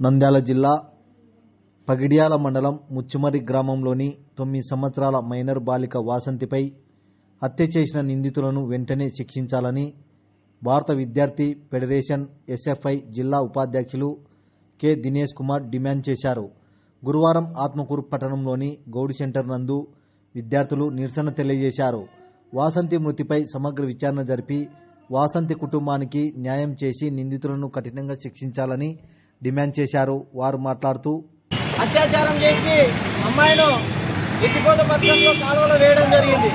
నంద్యాల జిల్లా పగిడ్యాల మండలం ముచ్చుమరి గ్రామంలోని తొమ్మిది సంవత్సరాల మైనర్ బాలిక వాసంతిపై హత్య చేసిన నిందితులను వెంటనే శిక్షించాలని భారత విద్యార్థి ఫెడరేషన్ ఎస్ఎఫ్ఐ జిల్లా ఉపాధ్యక్షులు కె దినేష్ కుమార్ డిమాండ్ చేశారు. గురువారం ఆత్మకూరు పట్టణంలోని గౌడ్ సెంటర్ నందు విద్యార్థులు నిరసన తెలియజేశారు. వాసంతి మృతిపై సమగ్ర విచారణ జరిపి వాసంతి కుటుంబానికి న్యాయం చేసి నిందితులను కఠినంగా శిక్షించాలని డిమాండ్ చేశారు. వారు మాట్లాడుతూ అత్యాచారం చేసి అమ్మాయిను ఎత్తిపోత పత్రంలో కాలువలో వేయడం జరిగింది.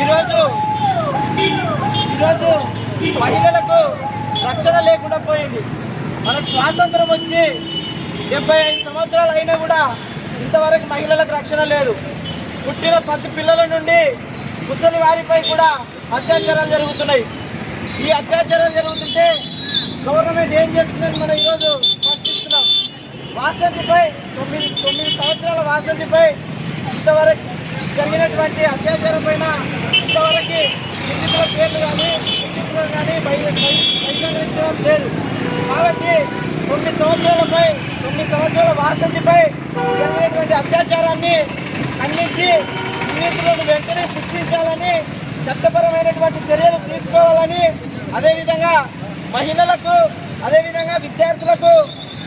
ఈరోజు ఈరోజు మహిళలకు రక్షణ లేకుండా పోయింది. మనకు స్వాతంత్రం వచ్చి డెబ్బై ఐదు సంవత్సరాలు అయినా కూడా ఇంతవరకు మహిళలకు రక్షణ లేదు. పుట్టిన పసి పిల్లల నుండి ముసలి వారిపై కూడా అత్యాచారాలు జరుగుతున్నాయి. ఈ అత్యాచారాలు జరుగుతుంటే గవర్నమెంట్ ఏం చేస్తుందని మనం తొమ్మిది తొమ్మిది సంవత్సరాల వాసంతిపై ఇంతవరకు జరిగినటువంటి అత్యాచారం పైన ఇంతవరకు నిందితుల పేర్లు కానీ నిందితులు కానీ బయట బహిరంగరించడం లేదు. కాబట్టి తొమ్మిది సంవత్సరాలపై తొమ్మిది సంవత్సరాల వాసంతిపై జరిగినటువంటి అత్యాచారాన్ని ఖండించి నిందితులను వెంటనే శిక్షించాలని చట్టపరమైనటువంటి చర్యలు తీసుకోవాలని అదేవిధంగా మహిళలకు అదేవిధంగా విద్యార్థులకు